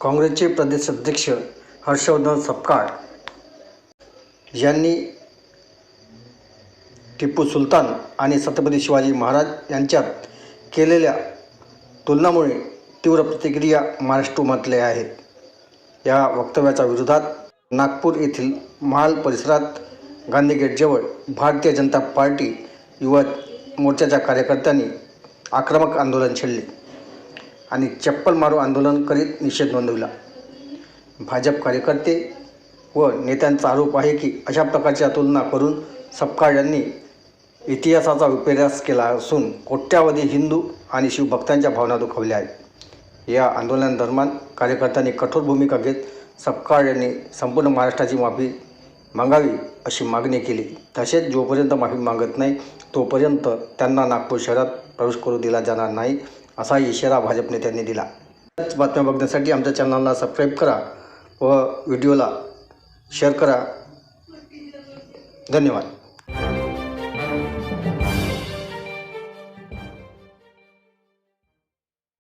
काँग्रेसचे प्रदेशाध्यक्ष हर्षवर्धन सपकाळ यांनी टिपू सुलतान आणि छत्रपती शिवाजी महाराज यांच्यात केलेल्या तुलनामुळे तीव्र प्रतिक्रिया महाराष्ट्र उमटल्या आहेत. या वक्तव्याच्या विरोधात नागपूर येथील महाल परिसरात गांधी गेटजवळ भारतीय जनता पार्टी युवा मोर्चाच्या कार्यकर्त्यांनी आक्रमक आंदोलन छेडले. आणि चप्पल मारू आंदोलन करीत निषेध नोंदविला. भाजप कार्यकर्ते व नेत्यांचा आरोप आहे की अशा प्रकारच्या तुलना करून सपकाळ यांनी इतिहासाचा विपर्यास केला असून कोट्यावधी हिंदू आणि शिवभक्तांच्या भावना दुखावल्या आहेत. या आंदोलनादरम्यान कार्यकर्त्यांनी कठोर भूमिका घेत सपकाळ यांनी संपूर्ण महाराष्ट्राची माफी मागावी अशी मागणी केली. तसेच जोपर्यंत माफी मागत नाही तोपर्यंत त्यांना नागपूर शहरात प्रवेश करू दिला जाणार नाही असा इशारा भाजप नेत्यांनी दिला. त्याच बातम्या बघण्यासाठी आमच्या चॅनलला सबस्क्राईब करा व व्हिडिओला शेअर करा. धन्यवाद.